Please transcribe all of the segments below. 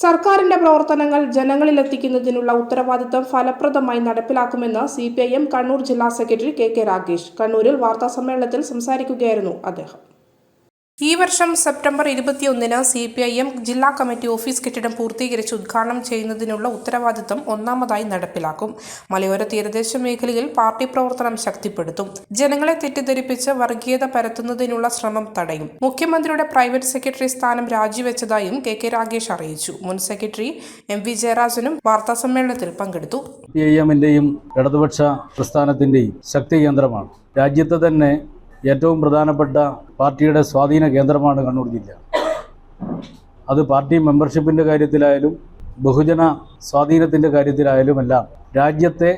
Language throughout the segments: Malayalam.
സർക്കാരിന്റെ പ്രവർത്തനങ്ങൾ ജനങ്ങളിൽ എത്തിക്കുന്നതിനുള്ള ഉത്തരവാദിത്തം ഫലപ്രദമായി നടപ്പിലാക്കുമെന്ന് സി കണ്ണൂർ ജില്ലാ സെക്രട്ടറി കെ കെ രാഗേഷ് കണ്ണൂരിൽ വാർത്താസമ്മേളനത്തിൽ സംസാരിക്കുകയായിരുന്നു അദ്ദേഹം. ഈ വർഷം സെപ്റ്റംബർ ഇരുപത്തിയൊന്നിന് സി പി ഐ എം ജില്ലാ കമ്മിറ്റി ഓഫീസ് കെട്ടിടം പൂർത്തീകരിച്ച് ഉദ്ഘാടനം ചെയ്യുന്നതിനുള്ള ഉത്തരവാദിത്തം ഒന്നാമതായി നടപ്പിലാക്കും. മലയോര തീരദേശ മേഖലയിൽ പാർട്ടി പ്രവർത്തനം ശക്തിപ്പെടുത്തും. ജനങ്ങളെ തെറ്റിദ്ധരിപ്പിച്ച് വർഗീയത പരത്തുന്നതിനുള്ള ശ്രമം തടയും. മുഖ്യമന്ത്രിയുടെ പ്രൈവറ്റ് സെക്രട്ടറി സ്ഥാനം രാജിവെച്ചതായും കെ കെ രാഗേഷ് അറിയിച്ചു. മുൻ സെക്രട്ടറി എം വി ജയരാജനും വാർത്താസമ്മേളനത്തിൽ പങ്കെടുത്തു. ഇടതുപക്ഷ പ്രസ്ഥാനത്തിന്റെയും ശക്തി കേന്ദ്രമാണ് രാജ്യത്തെ തന്നെ ഏറ്റവും പ്രധാനപ്പെട്ട പാർട്ടിയുടെ സ്വാധീന കേന്ദ്രമാണ് കണ്ണൂർ ജില്ല. അത് പാർട്ടി മെമ്പർഷിപ്പിന്റെ കാര്യത്തിലായാലും ബഹുജന സ്വാധീനത്തിന്റെ കാര്യത്തിലായാലും എല്ലാം രാജ്യത്തെ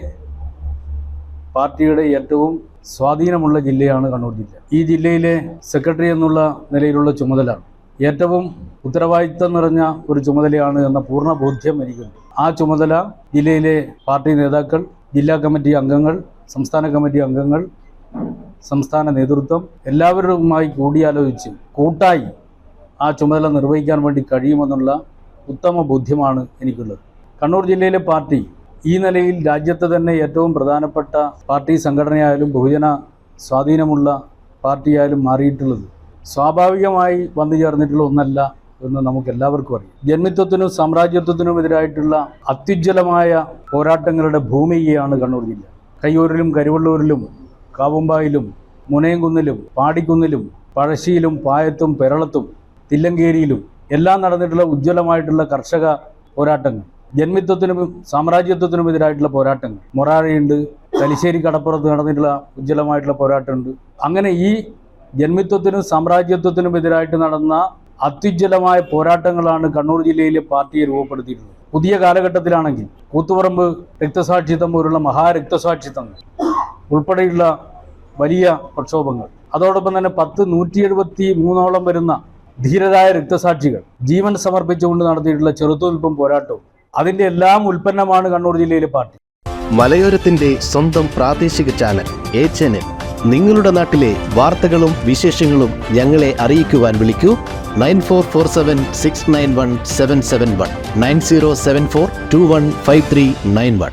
പാർട്ടിയുടെ ഏറ്റവും സ്വാധീനമുള്ള ജില്ലയാണ് കണ്ണൂർ ജില്ല. ഈ ജില്ലയിലെ സെക്രട്ടറി എന്നുള്ള നിലയിലുള്ള ചുമതല ഏറ്റവും ഉത്തരവാദിത്തം നിറഞ്ഞ ഒരു ചുമതലയാണ് എന്ന പൂർണ ബോധ്യം എനിക്കുണ്ട്. ആ ചുമതല ജില്ലയിലെ പാർട്ടി നേതാക്കൾ ജില്ലാ കമ്മിറ്റി അംഗങ്ങൾ സംസ്ഥാന കമ്മിറ്റി അംഗങ്ങൾ സംസ്ഥാന നേതൃത്വം എല്ലാവരുമായി കൂടിയാലോചിച്ച് കൂട്ടായി ആ ചുമതല നിർവഹിക്കാൻ വേണ്ടി കഴിയുമെന്നുള്ള ഉത്തമ ബോധ്യമാണ് എനിക്കുള്ളത്. കണ്ണൂർ ജില്ലയിലെ പാർട്ടി ഈ നിലയിൽ രാജ്യത്തെ തന്നെ ഏറ്റവും പ്രധാനപ്പെട്ട പാർട്ടി സംഘടനയായാലും ബഹുജന സ്വാധീനമുള്ള പാർട്ടിയായാലും മാറിയിട്ടുള്ളത്. സ്വാഭാവികമായി വന്നു ചേർന്നിട്ടുള്ള ഒന്നല്ല എന്ന് നമുക്ക് എല്ലാവർക്കും അറിയാം. ജന്മിത്വത്തിനും സാമ്രാജ്യത്വത്തിനും എതിരായിട്ടുള്ള അത്യുജ്വലമായ പോരാട്ടങ്ങളുടെ ഭൂമികയാണ് കണ്ണൂർ ജില്ല. കയ്യൂരിലും കരുവള്ളൂരിലും കാവുമ്പായിലും മുനയംകുന്നിലും പാടിക്കുന്നിലും പഴശ്ശിയിലും പായത്തും പെരളത്തും തില്ലങ്കേരിയിലും എല്ലാം നടന്നിട്ടുള്ള ഉജ്ജ്വലമായിട്ടുള്ള കർഷക പോരാട്ടങ്ങൾ. ജന്മിത്വത്തിനും സാമ്രാജ്യത്വത്തിനും എതിരായിട്ടുള്ള പോരാട്ടങ്ങൾ. മൊറാഴയുണ്ട് തലശ്ശേരി കടപ്പുറത്ത് നടന്നിട്ടുള്ള ഉജ്ജ്വലമായിട്ടുള്ള പോരാട്ടമുണ്ട്. അങ്ങനെ ഈ ജന്മിത്വത്തിനും സാമ്രാജ്യത്വത്തിനും എതിരായിട്ട് നടന്ന അത്യുജ്വലമായ പോരാട്ടങ്ങളാണ് കണ്ണൂർ ജില്ലയിലെ പാർട്ടിയെ രൂപപ്പെടുത്തിയിട്ടുള്ളത് പുതിയ കാലഘട്ടത്തിലാണെങ്കിൽ കൂത്തുപറമ്പ് രക്തസാക്ഷിത്വം പോലുള്ള മഹാരക്തസാക്ഷിത്വങ്ങൾ ഉൾപ്പെടെയുള്ള വലിയ പ്രക്ഷോഭങ്ങൾ. അതോടൊപ്പം തന്നെ പത്ത് നൂറ്റി എഴുപത്തി മൂന്നോളം വരുന്ന ധീരരായ രക്തസാക്ഷികൾ ജീവൻ സമർപ്പിച്ചുകൊണ്ട് നടത്തിയിട്ടുള്ള ചെറുത്തുനിൽപ്പും പോരാട്ടവും അതിന്റെ എല്ലാം ഉൽപ്പന്നമാണ് കണ്ണൂർ ജില്ലയിലെ പാർട്ടി. മലയോരത്തിന്റെ സ്വന്തം പ്രാദേശിക ചാനൽ എ ചാനൽ. നിങ്ങളുടെ നാട്ടിലെ വാർത്തകളും വിശേഷങ്ങളും ഞങ്ങളെ അറിയിക്കുവാൻ വിളിക്കൂ. Nine four four seven six nine one seven seven one. Nine zero seven four two one five three nine one.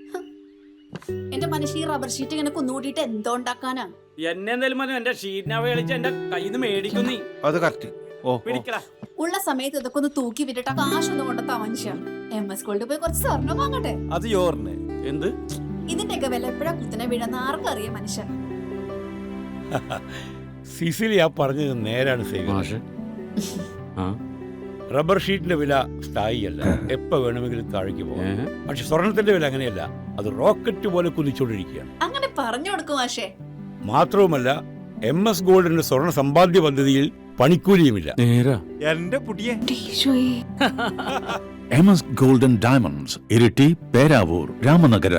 എന്റെ മനുഷ്യ ഈ റബ്ബർ ഷീറ്റ് ഇങ്ങനെ കുന്നുകൂടിയിട്ട് എന്തോ ഉണ്ടാക്കാനാ? എന്നെ എന്തായാലും മതി. എന്റെ ഷീറ്റിനാവ കളിച്ച് എന്റെ കയ്യിൽ നിന്ന് മേടിക്കും നീ. അത് കറക്റ്റ് ഓ പിടിക്കടാ ഉള്ള സമയത്ത് ഇതൊക്കെ ഒന്ന് തൂക്കി വിട്ടിട്ട് കാശൊന്നും കൊണ്ടെത്താ മനുഷ്യ. എം എസ് ഗോൾഡ് പോയി കുറച്ച് സ്വർണം വാങ്ങട്ടെ? അത് യോറിന്. എന്ത്? ഇതിന്റെയൊക്കെ വില എപ്പോഴാ കുത്തിനെ വീഴുന്ന ആർക്കും അറിയാം മനുഷ്യൻ സിസിലി ആ പറഞ്ഞത് നേരാണ് സേവ ആ? റബ്ബർ ഷീറ്റിന്റെ വില സ്ഥായിയല്ല. എപ്പോ വേണമെങ്കിലും താഴേക്ക് പോകാം. പക്ഷെ സ്വർണത്തിന്റെ വില അങ്ങനെയല്ല. അത് റോക്കറ്റ് പോലെ കുതിച്ചുകൊണ്ടിരിക്കുകയാണ്. അങ്ങനെ പറഞ്ഞു കൊടുക്കും ആശേ മാത്രവുമല്ല എം എസ് ഗോൾഡിന്റെ സ്വർണ സമ്പാദ്യ പദ്ധതിയിൽ പണിക്കൂലിയുമില്ല. നേരാ. എന്റെ പുടിയെ. M S golden diamonds Iritty Peravoor Ramanagara.